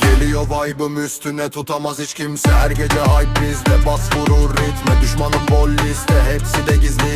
Geliyor vibe'ım üstüne tutamaz hiç kimse. Her gece hype bizde bas vurur ritme. Düşmanım bol liste hepsi de gizlice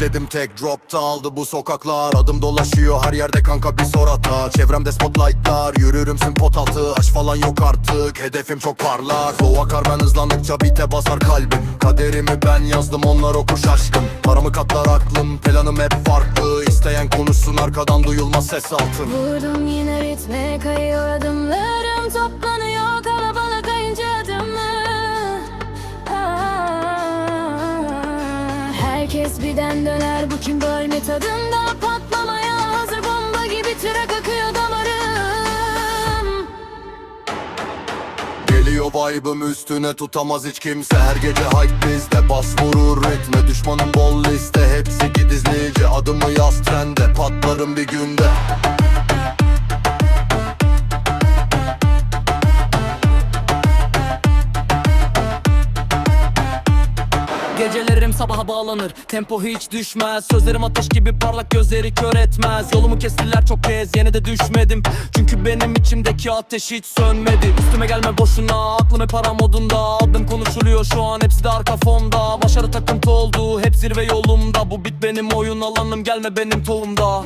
Yükledim tek dropta aldı bu sokaklar. Adım dolaşıyor her yerde kanka bir sor hata Çevremde spotlightlar yürürüm pot altı. Aşk falan yok artık hedefim çok parlak. Flow akar ben hızlandıkça bite basar kalbim. Kaderimi ben yazdım onlar okur şaşkın. Paramı katlar aklım planım hep farklı. İsteyen konuşsun arkadan duyulmaz ses altın Vurdum yine ritme kayıyor adımlarım. Toplanıyor Herkes birden döner. Bu kim bölme tadında? Patlamaya hazır bomba gibi trak akıyor damarım. Geliyor vibe'ım üstüne tutamaz hiç kimse. Her gece hype bizde. Bas vurur ritme. Düşmanım bol liste. Hepsi gidizlice Adımı yaz trende. Patlarım bir günde Gecelerim sabaha bağlanır. Tempo hiç düşmez. Sözlerim ateş gibi parlak gözleri kör etmez. Yolumu kestiler çok kez yine de düşmedim. Çünkü benim içimdeki ateş hiç sönmedi. Üstüme gelme boşuna aklım hep para modunda. Adım konuşuluyor şu an hepsi de arka fonda. Başarı takıntı oldu hep zirve yolumda Bu bit benim oyun alanım gelme benim tohumda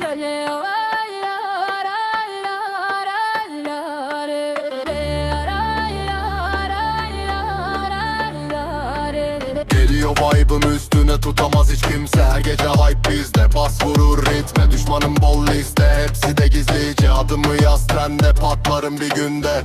vibe'ım üstüne tutamaz hiç kimse. Her gece hype bizde bas vurur ritme. Düşmanım bol liste hepsi de gizlice. Adımı yaz trende patlarım bir günde